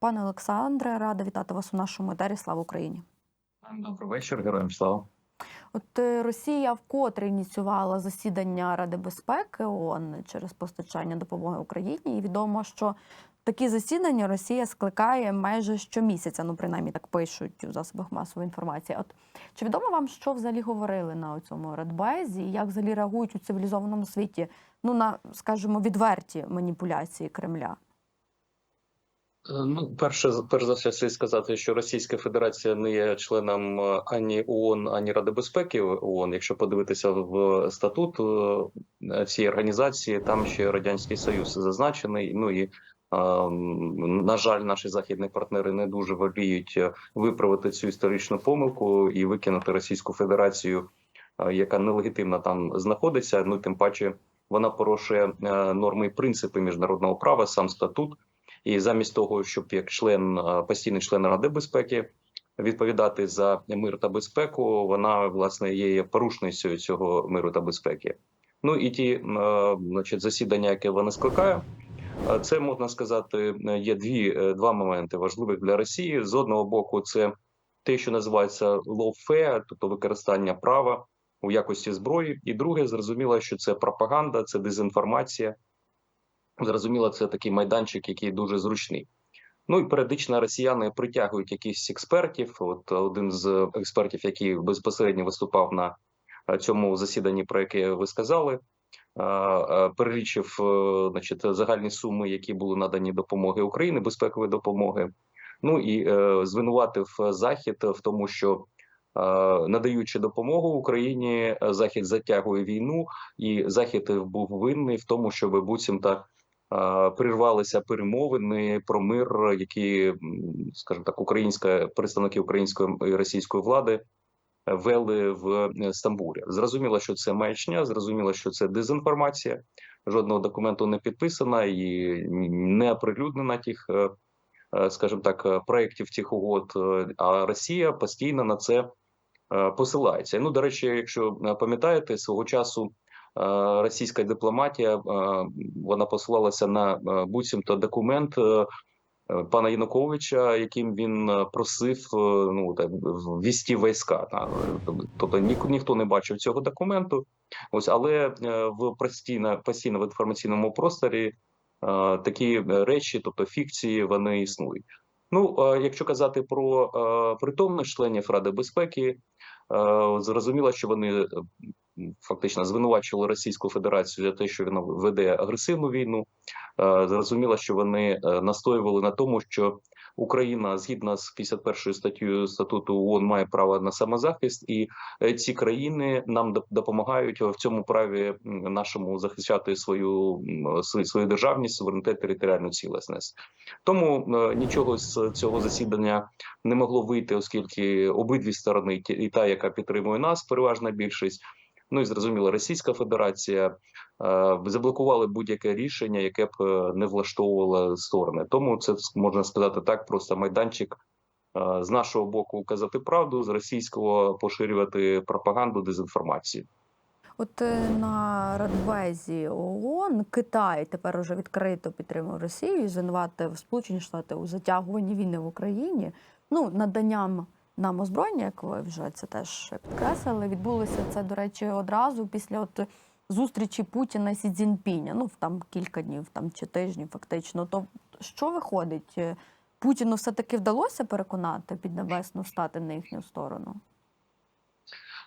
Пане Олександре, рада вітати вас у нашому етері. Слава Україні! Добрий вечір, героям слава. От е, Росія вкотре ініціювала засідання Ради безпеки ООН через постачання допомоги Україні. І відомо, що такі засідання Росія скликає майже щомісяця. Ну, принаймні так пишуть у засобах масової інформації. От чи відомо вам, що взагалі говорили на цьому радбезі, і як взагалі реагують у цивілізованому світі? Ну на скажімо, відверті маніпуляції Кремля? Е, Ну, перше, перш за все, слід сказати, що Російська Федерація не є членом е, ані ООН, ані Ради безпеки ООН. Якщо подивитися в статут е, цієї організації, там ще радянський союз зазначений. Ну і е, на жаль, наші західні партнери не дуже воліють е, виправити цю історичну помилку і викинути Російську Федерацію, е, яка нелегітимно там знаходиться. Ну тим паче вона порушує е, норми і принципи міжнародного права, сам статут. І замість того, щоб як член е, постійний член Ради безпеки відповідати за мир та безпеку, вона власне є порушницею цього миру та безпеки. Ну і ті, е, значить, засідання, яке вона скликає, е, це можна сказати, є дві два моменти важливих для Росії. З одного боку, це те, що називається lawfare, тобто використання права у якості зброї, і друге, зрозуміло, що це пропаганда, це дезінформація. Зрозуміло, це такий майданчик, який дуже зручний. Ну і періодично росіяни притягують якихось експертів. От один з експертів, який безпосередньо виступав на е, цьому засіданні, про яке ви сказали, е, е, перелічив значить, загальні суми, які були надані допомоги Україні, безпекової допомоги. Ну і звинуватив Захід в тому, що надаючи допомогу Україні, Захід затягує війну, і Захід був винний в тому, щоб буцімто прирвалися перемовини про мир, які, скажімо так, українська представники української і російської влади е, вели в е, Стамбулі. Зрозуміло, що це маячня, зрозуміло, що це дезінформація. Жодного документу не підписана і не оприлюднена тих, е, скажімо так, проєктів тих угод. А Росія постійно на це посилається. Ну, до речі, якщо пам'ятаєте, свого часу російська дипломатія е, вона посилалася на е, буцімто документ. е, е, Пана Януковича, яким він е, просив е, ну так ввести війська, тобто ні, ніхто не бачив цього документу. Ось але е, в постійно, постійно в інформаційному просторі е, такі речі, тобто фікції, вони існують. Ну е, якщо казати про е, притомних членів Ради безпеки, е, зрозуміло, що вони е, фактично звинувачували Російську Федерацію за те, що вона веде агресивну війну. Е, Зрозуміло, що вони е, настоювали на тому, що Україна згідно з 51 статтею статуту ООН має право на самозахист, і е, ці країни нам доп- допомагають в цьому праві нашому захищати свою свою, державність, суверенітет, територіальну цілісність. Тому нічого з цього засідання не могло вийти, оскільки обидві сторони, і та, яка підтримує нас, переважна більшість. Ну і зрозуміло, Російська Федерація е, заблокували будь-яке рішення, яке б е, не влаштовувало сторони. Тому це можна сказати так, просто майданчик е, з нашого боку казати правду, з російського поширювати пропаганду, дезінформацію. От на Радбезі ООН Китай тепер уже відкрито підтримує Росію і звинуватив Сполучені Штати у затягуванні війни в Україні. Ну, наданням нам озброєння, як ви вже це теж підкреслили, відбулося це, до речі, одразу після от зустрічі Путіна і Сі Цзіньпіня. Ну, там кілька днів там чи тижнів, фактично. То що виходить? Путіну все-таки вдалося переконати Піднебесну стати на їхню сторону?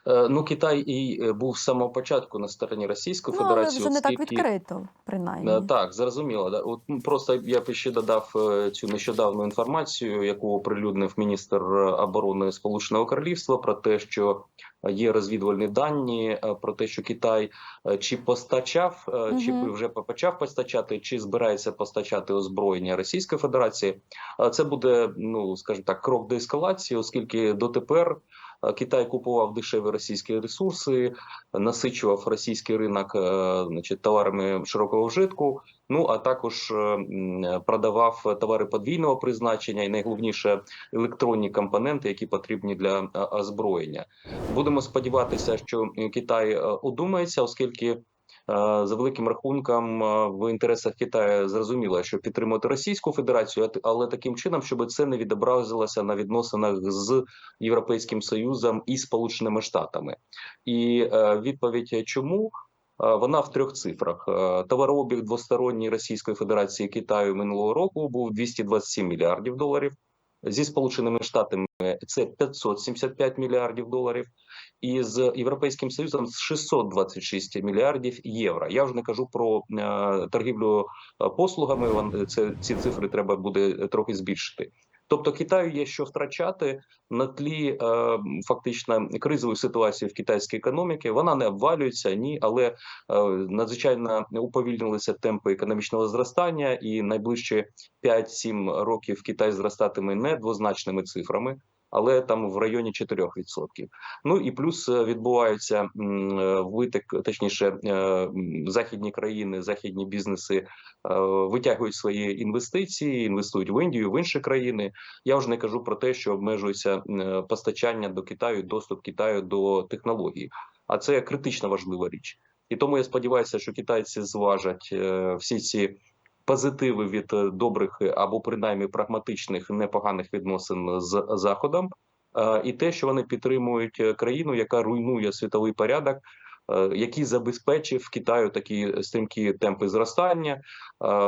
Е, Ну, Китай і е, був з самого початку на стороні Російської Ну, але Федерації. вже не так відкрито, принаймні. Е, Так, зрозуміло. Да. От просто я б ще додав цю нещодавну інформацію, яку оприлюднив міністр оборони Сполученого Королівства про те, що є розвідувальні дані про те, що Китай чи постачав, е, чи вже почав постачати, чи збирається постачати озброєння Російської Федерації. Це буде, ну скажімо так, крок до ескалації, оскільки дотепер. Е, Китай купував дешеві російські ресурси, насичував російський ринок е, значить, товарами широкого вжитку. Ну а також е, продавав товари подвійного призначення і найголовніше електронні компоненти, які потрібні для озброєння. Будемо сподіватися, що Китай одумається, оскільки. За великим рахунком е, в інтересах Китаю зрозуміло, що підтримувати Російську Федерацію, але таким чином, щоб це не відобразилося на відносинах з Європейським Союзом і Сполученими Штатами. І е, відповідь чому? Е, Вона в трьох цифрах. Е, Товарообіг двосторонній Російської Федерації Китаю минулого року був 227 мільярдів доларів. Зі Сполученими Штатами це 575 мільярдів доларів, і з Європейським Союзом 626 мільярдів євро. Я вже не кажу про е, торгівлю е, послугами. Це ці цифри треба буде трохи збільшити. Тобто Китаю є що втрачати на тлі е, фактично кризової ситуації в китайській економіці. Вона не обвалюється, ні, але е, надзвичайно уповільнилися темпи економічного зростання, і найближчі 5-7 років Китай зростатиме не двозначними цифрами, але там в районі 4%. Ну і плюс е, відбувається м, е, витик, точніше, е, західні країни, західні бізнеси витягують свої інвестиції, інвестують в Індію, в інші країни. Я вже не кажу про те, що обмежується постачання до Китаю, доступ Китаю до технологій. А це критично важлива річ. І тому я сподіваюся, що китайці зважать всі ці позитиви від е, добрих е, або принаймні прагматичних непоганих відносин з Заходом, е, і те, що вони підтримують країну, яка руйнує світовий порядок. Який забезпечив Китаю такі стрімкі темпи зростання,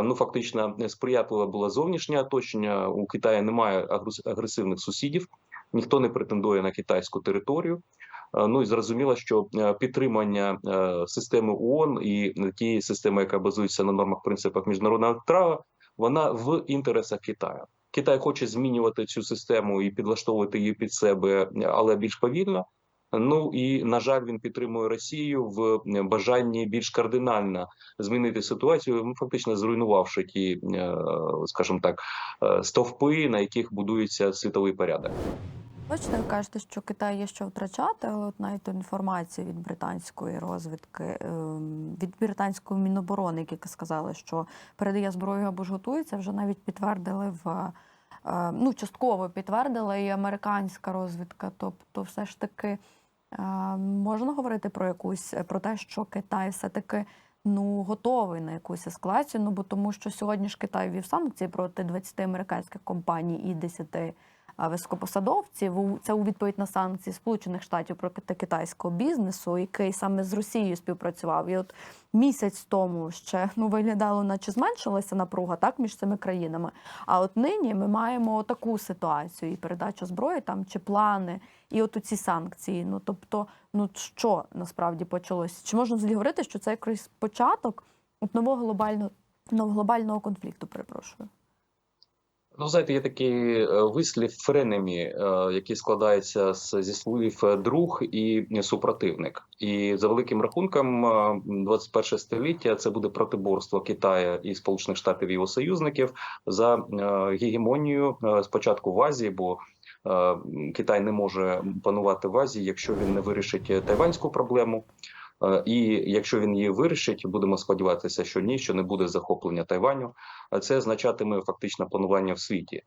ну фактично сприятливе було зовнішнє оточення. У Китаї немає агрес- агресивних сусідів, ніхто не претендує на китайську територію. Е, Ну і зрозуміло, що е, підтримання е, системи ООН і тієї системи, яка базується на нормах принципах міжнародного права, вона в інтересах Китаю. Китай хоче змінювати цю систему і підлаштовувати її під себе, але більш повільно. Ну і на жаль, він підтримує Росію в бажанні більш кардинально змінити ситуацію, ну, фактично зруйнувавши ті, скажімо так, стовпи, на яких будується світовий порядок. Бачите, ви кажете, що Китай є що втрачати, але от навіть інформацію від британської розвідки, ем, від британської міноборони, які сказали, що передає зброю або ж готується, вже навіть підтвердили в е, ну, частково підтвердила і американська розвідка. Тобто, все ж таки е, можна говорити про якусь про те, що Китай все-таки ну готовий на якусь ескалацію. Ну бо тому, що сьогодні ж Китай ввів санкції проти 20 американських компаній і 10 а, високопосадовців. Це у відповідь на санкції Сполучених Штатів проти китайського бізнесу, який саме з Росією співпрацював. І от місяць тому ще ну виглядало, наче зменшилася напруга так між цими країнами. А от нині ми маємо таку ситуацію: і передача зброї там чи плани, і от у ці санкції. Ну тобто, ну що насправді почалось? Чи можна взагалі говорити, що це якийсь початок от нового глобального нового глобального конфлікту? Перепрошую. Ну, знаєте, є такий е, вислів френемі, е, який складається зі слів е, друг і супротивник. І за великим рахунком, е, 21 століття це буде протиборство Китаю і Сполучених Штатів і його союзників за е, гегемонію е, спочатку в Азії, бо е, Китай не може панувати в Азії, якщо він не вирішить е, тайванську проблему. Е, І якщо він її вирішить, будемо сподіватися, що ні, що не буде захоплення Тайваню. Це означатиме фактично панування в світі.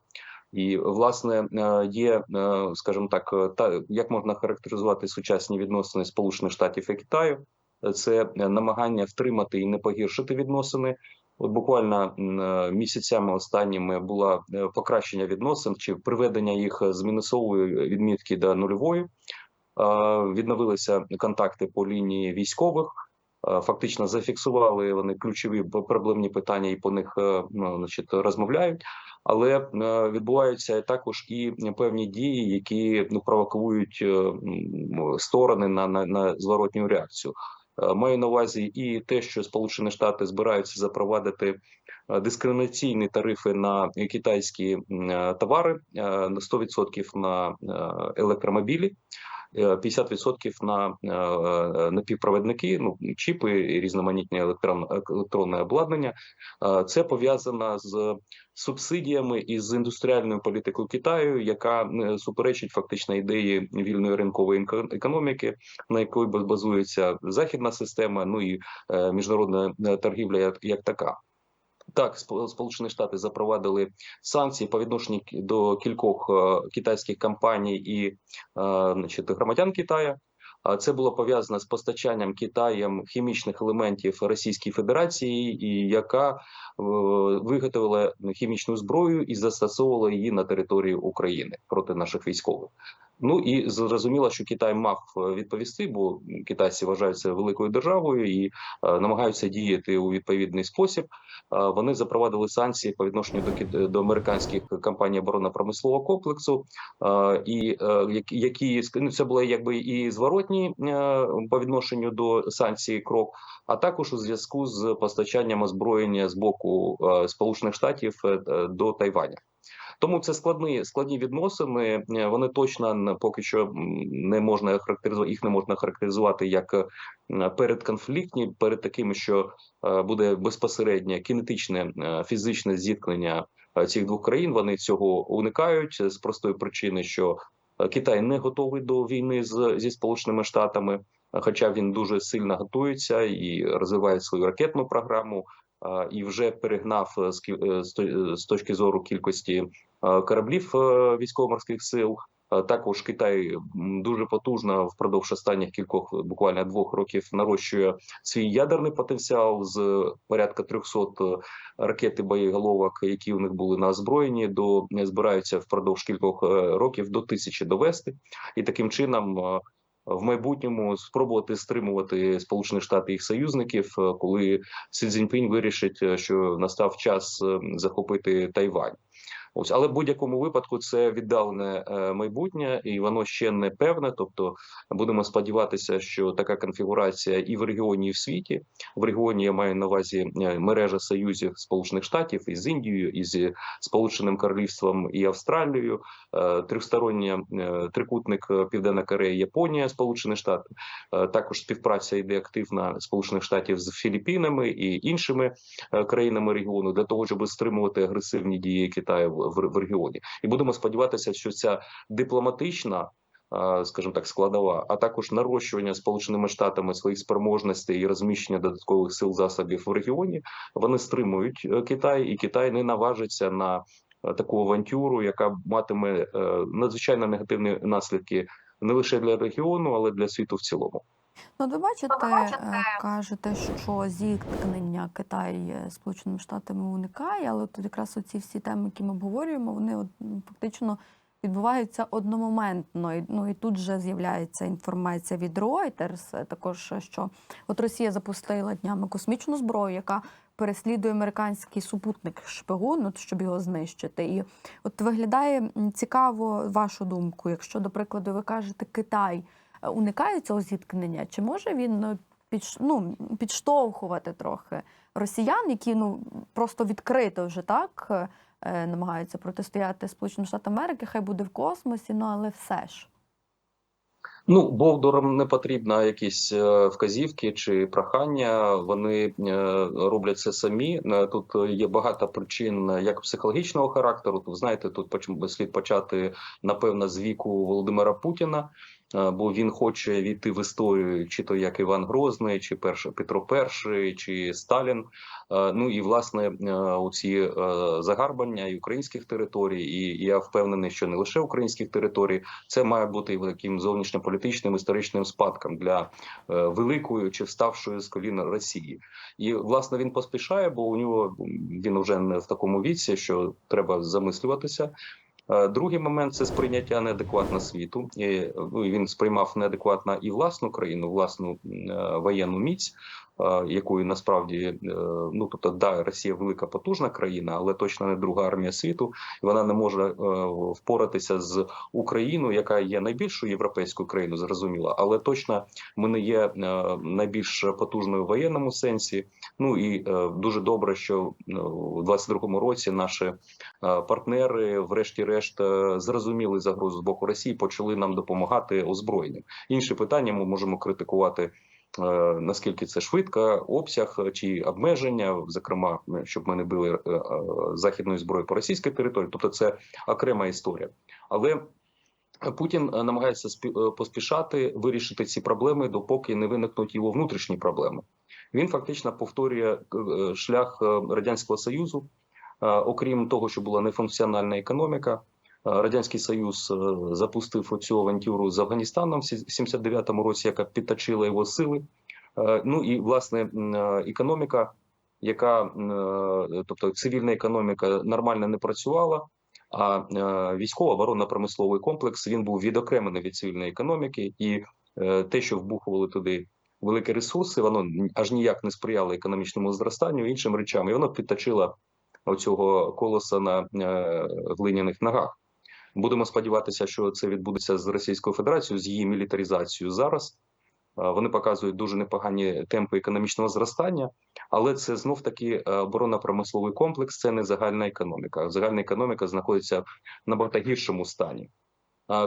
І власне е, є, е, скажімо так, та як можна характеризувати сучасні відносини Сполучених Штатів і Китаю, це намагання втримати і не погіршити відносини. От буквально місяцями останніми було покращення відносин чи приведення їх з мінусової відмітки до нульової. Е, Відновилися контакти по лінії військових. Е, Фактично зафіксували вони ключові проблемні питання і по них е, ну, значить, розмовляють. Але відбуваються також і певні дії, які ну провокують сторони на, на, на зворотню реакцію. Маю на увазі і те, що Сполучені Штати збираються запровадити дискримінаційні тарифи на китайські товари на 100% на електромобілі. Е, 50% на е, е, напівпровідники, ну чіпи і різноманітні електрон, електронне обладнання. Е, Це пов'язано з субсидіями і з індустріальною політикою Китаю, яка е, суперечить фактично ідеї вільної ринкової економіки, на якої базується західна система, ну і е, міжнародна е, торгівля як така. Так, Сполучені Штати запровадили санкції по відношенню до кількох е, китайських компаній і е, значить, громадян Китаю. Це було пов'язано з постачанням Китаєм хімічних елементів Російській Федерації, яка е, виготовила хімічну зброю і застосовувала її на території України проти наших військових. Ну і зрозуміло, що Китай мав е, відповісти, бо китайці вважаються великою державою і е, намагаються діяти у відповідний спосіб. Е, Вони запровадили санкції по відношенню до до американських компаній оборонно-промислового комплексу, і які- ну, це було якби і зворотні по відношенню до санкцій крок, а також у зв'язку з постачанням озброєння з боку Сполучених Штатів до Тайваня. Тому це складні складні відносини. е, Вони точно поки що не можна характеризувати їх не можна характеризувати як е, передконфліктні, перед такими, що е, буде безпосереднє кінетичне фізичне зіткнення цих двох країн. Вони цього уникають з простої причини, що Китай не готовий до війни з зі Сполученими Штатами, хоча він дуже сильно готується і розвиває свою ракетну програму. І вже перегнав з точки зору кількості кораблів е, військово-морських сил. Е, Також Китай дуже потужно впродовж останніх кількох, буквально двох років, нарощує свій ядерний потенціал з порядка 300 ракет і боєголовок, які у них були на озброєнні, до збираються впродовж кількох е, років до тисячі довести, і таким чином. е, В майбутньому спробувати стримувати Сполучені Штати їх союзників, е, коли Сі Цзіньпінь вирішить, е, що настав час е, захопити Тайвань. Ось, але в будь-якому випадку це віддалене е, майбутнє, і воно ще не певне. Тобто, будемо сподіватися, що така конфігурація і в регіоні, і в світі. В регіоні я маю на увазі е, мережа союзів Сполучених Штатів із Індією, із Сполученим Королівством і Австралією, е, трьохстороння трикутник Південна Корея, Японія, Сполучені Штати. Також співпраця йде активна Сполучених Штатів з Філіппінами і іншими країнами регіону для того, щоб стримувати агресивні дії Китаю в, регіоні. І будемо сподіватися, що ця дипломатична. Скажімо так, складова, а також нарощування сполученими штатами своїх спроможностей і розміщення додаткових сил засобів в регіоні. Вони стримують е, Китай, і Китай не наважиться на е, таку авантюру, яка матиме е, надзвичайно негативні наслідки не лише для регіону, але для світу в цілому. Ну, ви бачите, е, кажете, що зіткнення Китай Сполученими Штатами уникає, але тут якраз оці всі теми, які ми обговорюємо, вони от, ну, фактично відбуваються одномоментно. І, ну і тут же з'являється інформація від Reuters, е, також е, що от Росія запустила днями космічну зброю, яка переслідує американський супутник шпигун, от, щоб його знищити. І от виглядає цікаво вашу думку, якщо, до прикладу, ви кажете Китай уникає цього зіткнення, чи може він ну, підш, ну, підштовхувати трохи росіян, які ну просто відкрито вже так е, намагаються протистояти Сполученим Штатам Америки, хай буде в космосі, ну але все ж. Ну, Бовдурам не потрібно якісь е, вказівки чи прохання. Вони е, роблять це самі. Е, Тут є багато причин, е, як психологічного характеру. Тут знаєте, тут слід почати напевно з віку Володимира Путіна. Бо він хоче війти в історію, чи то як Іван Грозний, чи перше Петро І, чи Сталін. Ну і власне у ці загарбання і українських територій, і я впевнений, що не лише українських територій, це має бути таким зовнішньополітичним історичним спадком для е, великої чи вставшої з коліна Росії. І власне він поспішає, бо у нього він вже не в такому віці, що треба замислюватися. Е, Другий момент це сприйняття неадекватно світу. Ну, він сприймав неадекватно і власну країну, власну е, воєнну міць, якою насправді е, ну тобто, да, Росія велика потужна країна, але точно не друга армія світу. І вона не може е, впоратися з Україною, яка є найбільшою європейською країною, зрозуміло, але точно ми не є е, найбільш потужною в воєнному сенсі. Ну і е, дуже добре, що е, у 22-му році наші е, партнери, врешті-решт, е, зрозуміли загрозу з боку Росії, почали нам допомагати озброєнням. Інше питання ми можемо критикувати. Е, Наскільки це швидко, обсяг чи обмеження, зокрема, щоб ми не били е, е, західної зброї по російській території, тобто це окрема історія. Але Путін намагається спі- поспішати вирішити ці проблеми, допоки не виникнуть його внутрішні проблеми. Він фактично повторює шлях радянського союзу, окрім того, що була нефункціональна економіка. Радянський Союз е, запустив оцю авантюру з Афганістаном в 79-му році, яка підточила його сили. Е, Ну і власне е, економіка, яка тобто цивільна економіка нормально не працювала. А військово оборонно-промисловий комплекс він був відокремлений від цивільної економіки, і те, що вбухували туди великі ресурси, воно аж ніяк не сприяло економічному зростанню іншим речам, і воно підточило оцього колоса на глиняних ногах. Будемо сподіватися, що це відбудеться з Російською Федерацією, з її мілітаризацією зараз. Е, Вони показують дуже непогані темпи економічного зростання, але це знов таки е, оборонно-промисловий комплекс, це не загальна економіка. Загальна економіка знаходиться набагато гіршому стані.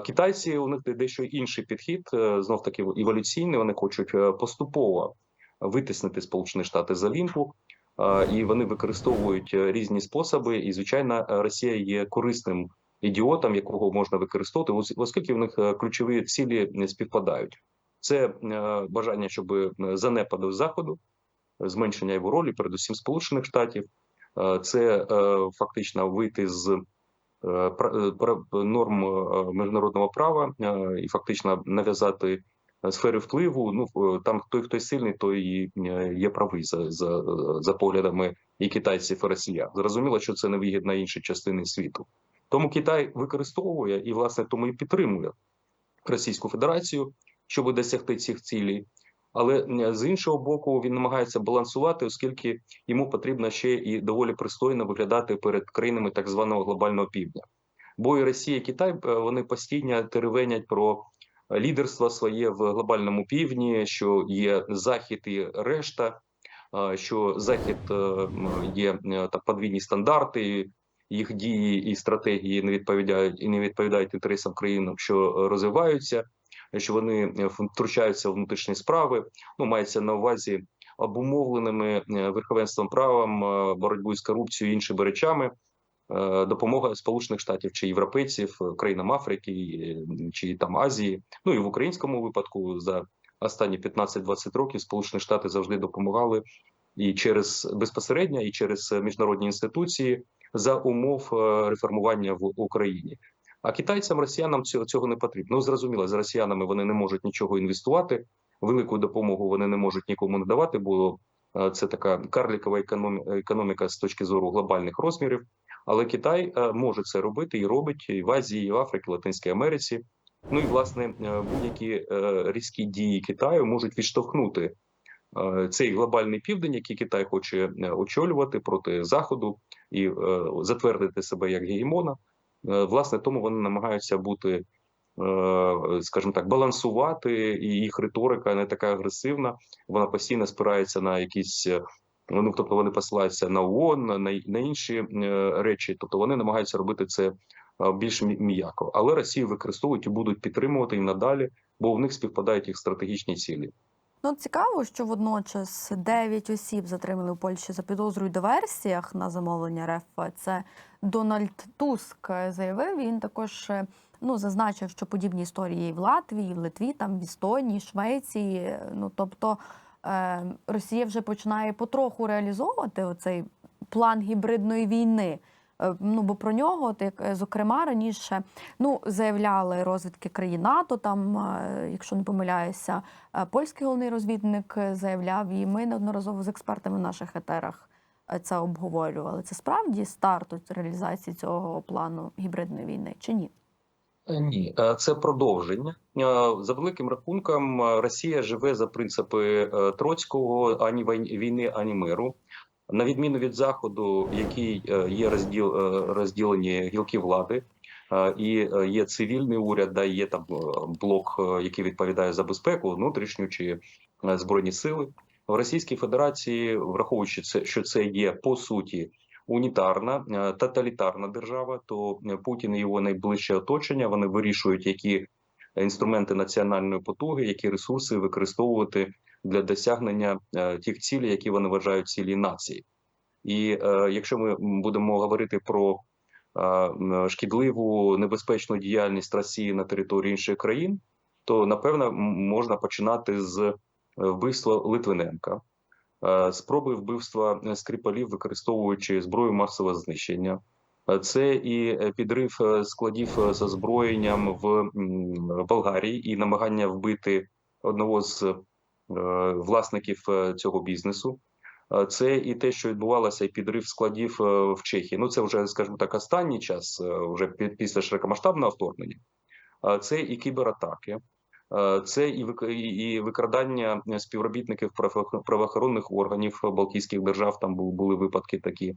Китайці у них дещо інший підхід, знов таки еволюційний. Вони хочуть е, поступово витиснити Сполучені Штати з Олімпу, е, і вони використовують е, різні способи. І звичайно, е, Росія є корисним ідіотом, якого можна використовувати, ос- оскільки в них е, ключові цілі не співпадають. Це е, бажання, щоб е, занепаду заходу, зменшення його ролі, передусім Сполучених Штатів. Це фактично вийти з норм міжнародного права і фактично нав'язати сфери впливу. Ну там той, хто сильний, той і є правий за, за, за поглядами і китайців, і росіян. Зрозуміло, що це невигідно іншій частини світу. Тому Китай використовує і власне тому і підтримує Російську Федерацію, щоб досягти цих цілей. Але е, з іншого боку, він намагається балансувати, оскільки йому потрібно ще і доволі пристойно виглядати перед країнами так званого глобального півдня. Бо і Росія, і Китай е, вони постійно теревенять про лідерство своє в глобальному півдні, що є захід і решта, е, що захід е, є е, подвійні стандарти. Їх дії і стратегії не відповідають і не відповідають інтересам країн, що розвиваються, що вони е, втручаються в внутрішні справи. Ну мається на увазі обумовленими е, верховенством правом, е, боротьбою з корупцією і іншими речами. Допомога Сполучених Штатів чи європейців країнам Африки чи там Азії, ну і в українському випадку за останні 15-20 років Сполучені Штати завжди допомагали і через безпосередньо, і через міжнародні інституції за умов е, реформування в Україні. А китайцям, росіянам цього, не потрібно. Ну зрозуміло, з росіянами вони не можуть нічого інвестувати, велику допомогу вони не можуть нікому надавати, бо е, це така карлікова економіка з точки зору глобальних розмірів. Але Китай е, може це робити і робить і в Азії, і в Африці, Латинській Америці. Ну і власне будь-які різкі дії Китаю можуть відштовхнути цей глобальний південь, який Китай хоче е, очолювати проти заходу і е, затвердити себе як гегемона. Е, Власне, тому вони намагаються бути, е, скажімо так, балансувати, і їх риторика не така агресивна. Вона постійно спирається на якісь. е, Ну, тобто вони посилаються на ООН, на, на інші е, речі. Тобто вони намагаються робити це е, більш м'яко. Але Росію використовують і будуть підтримувати і надалі, бо в них співпадають їх стратегічні цілі. Ну, цікаво, що водночас 9 осіб затримали у Польщі за підозрою в диверсіях на замовлення РФ. Це Дональд Туск заявив. Він також е, ну, зазначив, що подібні історії і в Латвії, і в Литві, там в Естонії, Швеції. Ну тобто е, Росія вже починає потроху реалізовувати оцей план гібридної війни. Е, Ну, бо про нього, от як е, зокрема, раніше ну заявляли розвідки країн НАТО. Там, е, якщо не помиляюся, польський головний розвідник заявляв, і ми неодноразово з експертами в наших етерах це обговорювали. Це справді старт реалізації цього плану гібридної війни чи ні? Ні, це продовження. За великим рахунком, Росія живе за принципи Троцького ані війни, ані миру. На відміну від заходу, який е, є розділ е, розділені гілки влади, е, і є цивільний уряд, да, є там блок, який відповідає за безпеку, внутрішню чи збройні сили. В Російській Федерації, враховуючи це, що це є по суті унітарна тоталітарна держава, то Путін і його найближче оточення вони вирішують, які інструменти національної потуги, які ресурси використовувати для досягнення е, тих цілей, які вони вважають цілі нації. І е, якщо ми будемо говорити про е, шкідливу небезпечну діяльність Росії на території інших країн, то напевно можна починати з вбивства Литвиненка, спроби вбивства Скрипалів, використовуючи зброю масового знищення, Це і підрив складів з озброєнням в Болгарії і намагання вбити одного з власників е, цього бізнесу. Е, Це і те, що відбувалося, і підрив складів е, в Чехії. Ну це вже, скажімо так, останній час, е, вже пі- після широкомасштабного вторгнення. Е, Це і кібератаки, е, це і вик- і- і викрадання співробітників правоох- правоохоронних органів Балтійських держав. Там були випадки такі,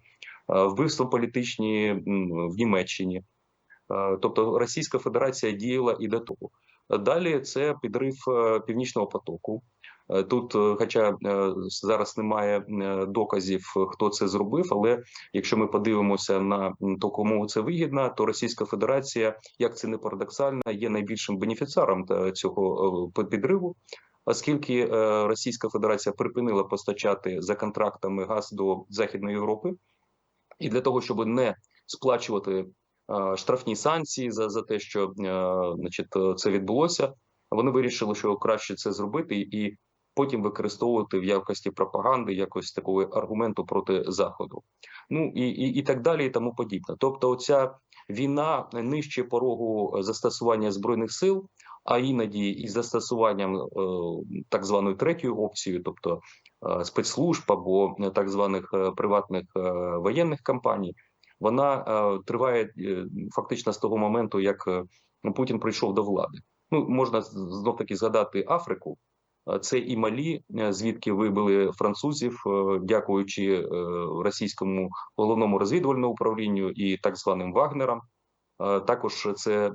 Е, вбивства політичні в Німеччині. Е, Тобто Російська Федерація діяла і до того. Далі це підрив е, північного потоку. Е, Тут, е, хоча е, зараз немає доказів, хто це зробив, але якщо ми подивимося на то, кому це вигідно, то Російська Федерація, як це не парадоксально, є найбільшим бенефіціаром цього підриву. Оскільки Російська Федерація припинила постачати за контрактами газ до Західної Європи, і для того, щоб не сплачувати штрафні санкції за, за те, що значить, це відбулося, вони вирішили, що краще це зробити і потім використовувати в якості пропаганди, якось такого аргументу проти заходу. Ну і, і, і так далі, і тому подібне. Тобто, оця війна нижче порогу застосування збройних сил, а іноді із застосуванням е, так званої третьої опції, тобто е, спецслужб або е, так званих е, приватних е, воєнних компаній, вона е, триває е, фактично з того моменту, як е, Путін прийшов до влади. Ну можна знов таки згадати Африку. Е, Це і Малі, е, звідки вибили французів, е, дякуючи російському головному розвідувальному управлінню і так званим Вагнерам. Також це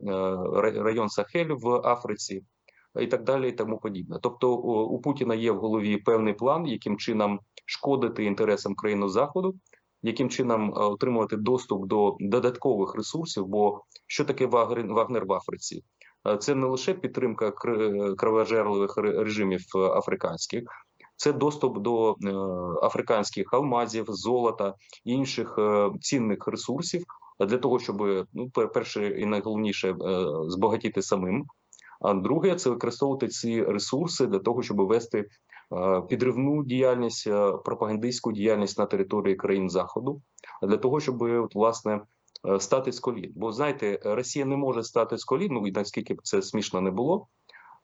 район Сахель в Африці і так далі, і тому подібне. Тобто, у Путіна є в голові певний план, яким чином шкодити інтересам країн заходу, яким чином отримувати доступ до додаткових ресурсів. Бо що таке Вагнер в Африці? Е, Це не лише підтримка кр- кровожерливих режимів е, африканських, це доступ до е, африканських алмазів, золота інших е, цінних ресурсів для того, щоб ну, перше і найголовніше е, збагатіти самим. А друге це використовувати ці ресурси для того, щоб вести е, підривну діяльність, е, пропагандистську діяльність на території країн заходу, для того, щоб власне е, стати з колін. Бо знаєте, Росія не може стати з колін, ну і наскільки б це смішно не було.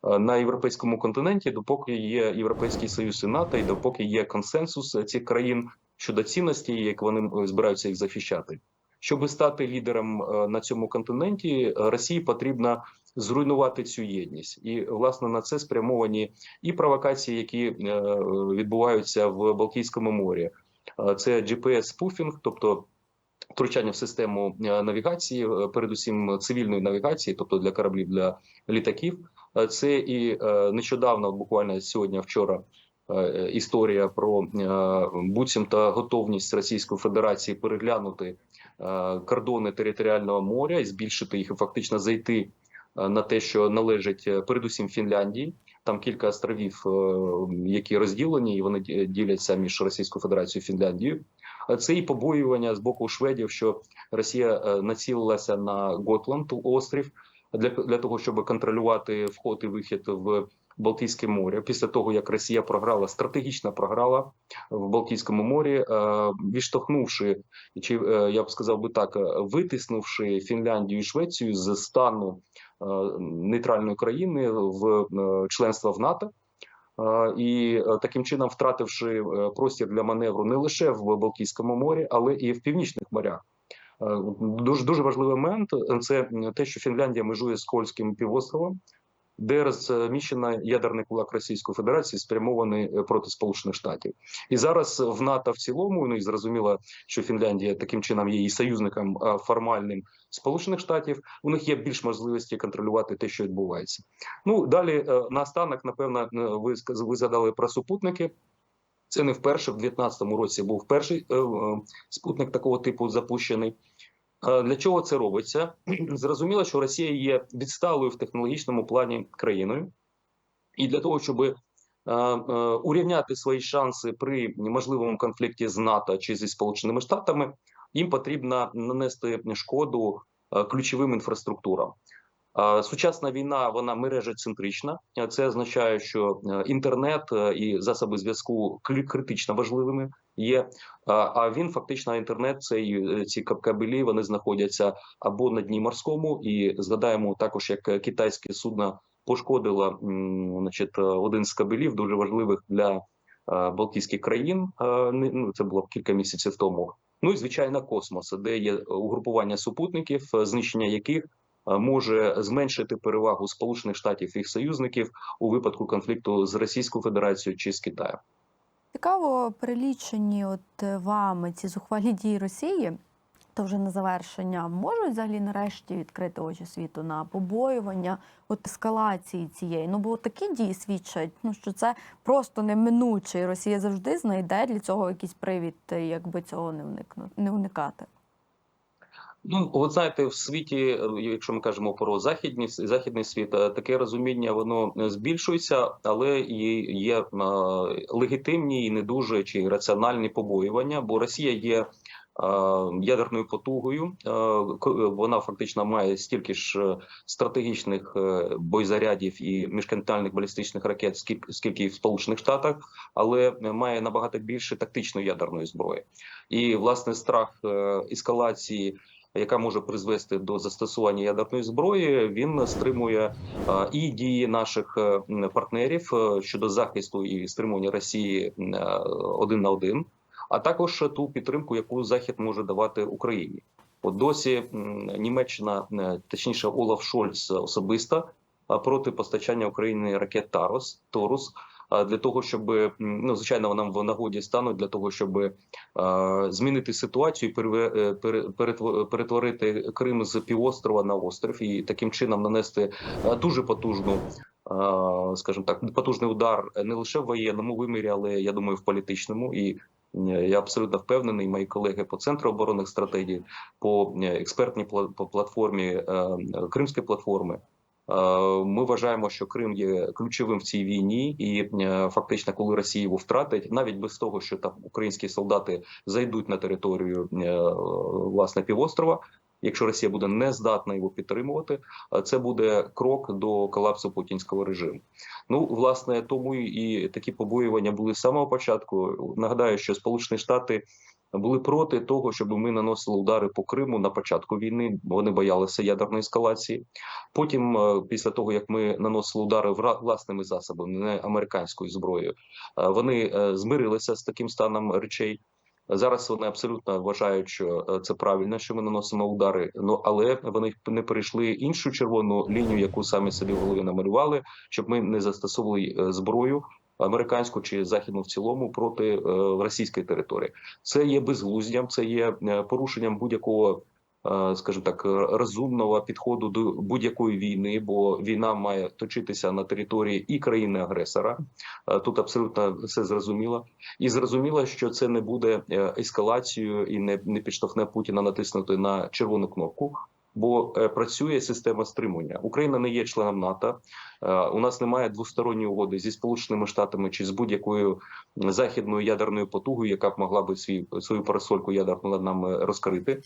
е, На європейському континенті, допоки є Європейський Союз і НАТО, і допоки є консенсус е, цих країн щодо цінностей, як вони е, збираються їх захищати, щоб стати лідером е, на цьому континенті, е, Росії потрібно зруйнувати цю єдність, і власне на це спрямовані і провокації, які е, відбуваються в Балтійському морі. Е, Це GPS-спуфінг, тобто втручання в систему е, навігації, е, передусім цивільної навігації, тобто для кораблів, для літаків. Е, Це і нещодавно, буквально сьогодні, вчора. Історія про буцімто готовність Російської Федерації переглянути кордони територіального моря і збільшити їх і фактично зайти на те, що належить передусім Фінляндії. Там кілька островів, е, які розділені, і вони діляться між Російською Федерацією і Фінляндією. Це і побоювання з боку шведів, що Росія е, націлилася на Готланд острів для, для того, щоб контролювати вход і вихід в Балтійське море. Після того як Росія програла стратегічно програла в Балтійському морі, е, відштовхнувши чи я б сказав би так, витиснувши Фінляндію і Швецію з стану нейтральної країни в е, членство в НАТО. Е, І е, таким чином втративши е, простір для маневру не лише в Балтійському морі, але і в північних морях. Е, Дуже дуже важливий момент е, це те, що Фінляндія межує з Кольським півостровом, де розміщена ядерний кулак Російської Федерації, спрямований е, проти Сполучених Штатів, і зараз в НАТО в цілому, ну і зрозуміло, що Фінляндія таким чином є і союзником формальним Сполучених Штатів. У них є більш можливості контролювати те, що відбувається. Ну далі е, наостанок, напевно, е, ви ви згадали про супутники. Це не вперше. В 2019 році був перший е, спутник такого типу запущений. Для чого це робиться? Зрозуміло, що Росія є відсталою в технологічному плані країною, і для того, щоб е, е, урівняти свої шанси при можливому конфлікті з НАТО чи зі Сполученими Штатами, їм потрібно нанести шкоду е, ключовим інфраструктурам. Сучасна війна вона мережецентрична. Е, Це означає, що е, інтернет е, і засоби зв'язку критично важливими є. А він фактично інтернет, цей ці кабелі вони знаходяться або на дні морському, і згадаємо також, як китайське судно пошкодило значить, один з кабелів, дуже важливих для Балтійських країн. Ну це було кілька місяців тому. Ну і звичайно, космос, де є угрупування супутників, знищення яких може зменшити перевагу Сполучених Штатів їх союзників у випадку конфлікту з Російською Федерацією чи з Китаєм. Цікаво, перелічені от е, вами ці зухвалі дії Росії, то вже на завершення можуть взагалі нарешті відкрити очі світу на побоювання от ескалації цієї. Ну бо такі дії свідчать, ну що це просто неминуче, Росія завжди знайде для цього якийсь привід, е, якби цього не уникнути, не уникати. Ну, от знаєте, в світі, якщо ми кажемо про західні західний світ, е, таке розуміння воно е, збільшується, але і є е, легітимні і не дуже чи раціональні побоювання, бо Росія є ядерною потугою. Вона фактично має стільки ж стратегічних боєзарядів і міжконтинентальних балістичних ракет, скільки і в Сполучених Штатах, але має набагато більше тактичної ядерної зброї. І власне страх ескалації яка може призвести до застосування ядерної зброї, він стримує е, і дії наших е, партнерів е, щодо захисту і стримування Росії один на один, а також ту підтримку, яку Захід може давати Україні. От досі Німеччина, точніше, Олаф Шольц особисто проти постачання Україні ракет Тарос Торус. Для того щоб ну звичайно нам в нагоді стануть для того, щоб е, змінити ситуацію, е, пере- перетво- перетворити Крим з півострова на острів і таким чином нанести е, дуже потужну, скажімо так, потужний удар не лише в воєнному вимірі, але я думаю, в політичному. І я абсолютно впевнений, мої колеги по центру оборонних стратегій, по експертній пла- платформі Кримської платформи. Е, Ми вважаємо, що Крим є ключовим в цій війні, і е, фактично, коли Росія його втратить, навіть без того, що там українські солдати зайдуть на територію е, власне півострова. Якщо Росія буде не здатна його підтримувати, це буде крок до колапсу путінського режиму. Ну власне тому і такі побоювання були з самого початку. Нагадаю, що Сполучені Штати були проти того, щоб ми наносили удари по Криму на початку війни. Вони боялися ядерної ескалації. Потім, е, після того як ми наносили удари власними засобами, не американською зброєю, е, вони е, змирилися з таким станом речей. Зараз вони абсолютно вважають, що це правильно, що ми наносимо удари. Ну але вони не перейшли іншу червону лінію, яку самі собі в голові намалювали, щоб ми не застосовували зброю американську чи західну в цілому проти е, російської території. Це є безглуздям, це є е, порушенням будь-якого. е, Скажімо так, розумного підходу до будь-якої війни, бо війна має точитися на території і країни-агресора. Тут абсолютно все зрозуміло, і зрозуміло, що це не буде ескалацією і не, не підштовхне Путіна натиснути на червону кнопку. Бо е, працює система стримування. Україна не є членом НАТО. Е, У нас немає двосторонньої угоди зі сполученими штатами чи з будь-якою західною ядерною потугою, яка б могла би свій свою парасольку ядерну над нами розкрити.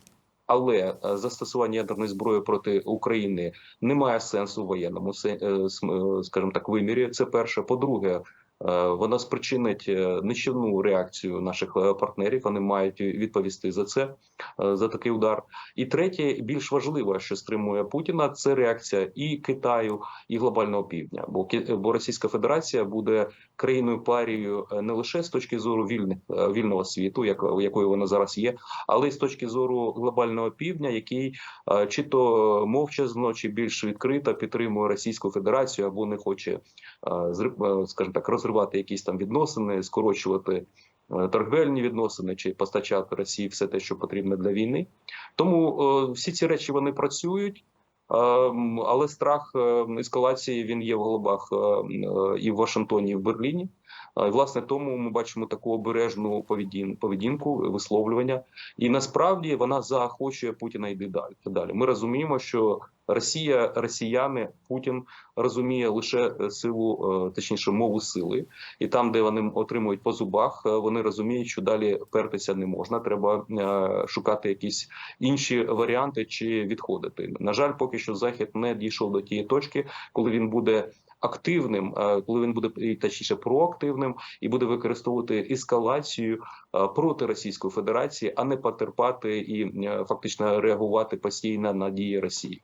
Але е, застосування ядерної зброї проти України не має сенсу в воєнному скажімо так, вимірі. Це перше. По-друге, вона спричинить е, нищівну реакцію наших е, партнерів. Вони мають відповісти за це, е, за такий удар. І третє, більш важливе, що стримує Путіна, це реакція і Китаю, і глобального півдня. Бо бо Російська Федерація буде країною парією е, не лише з точки зору вільних е, вільного світу, як якою вона зараз є, але й з точки зору глобального півдня, який е, чи то мовчазно, чи більш відкрито підтримує Російську Федерацію або не хоче, е, е, скажімо так, розривати якісь там відносини, скорочувати е, торгівельні відносини чи постачати Росії все те, що потрібно для війни. Тому е, всі ці речі вони працюють. Ем, Але страх е, ескалації він є в головах і в Вашингтоні, і в Берліні. І власне тому ми бачимо таку обережну поведінку, висловлювання, і насправді вона заохочує Путіна йти. Далі ми розуміємо, що Росія, росіяни, Путін розуміє лише е, силу, е, точніше, мову сили, і там, де вони отримують по зубах, е, вони розуміють, що далі пертися не можна. Треба шукати якісь інші варіанти чи відходити. На жаль, поки що захід не дійшов до тієї точки, коли він буде. Активним, коли він буде точніше проактивним і буде використовувати ескалацію проти Російської Федерації, а не потерпати і фактично реагувати постійно на дії Росії.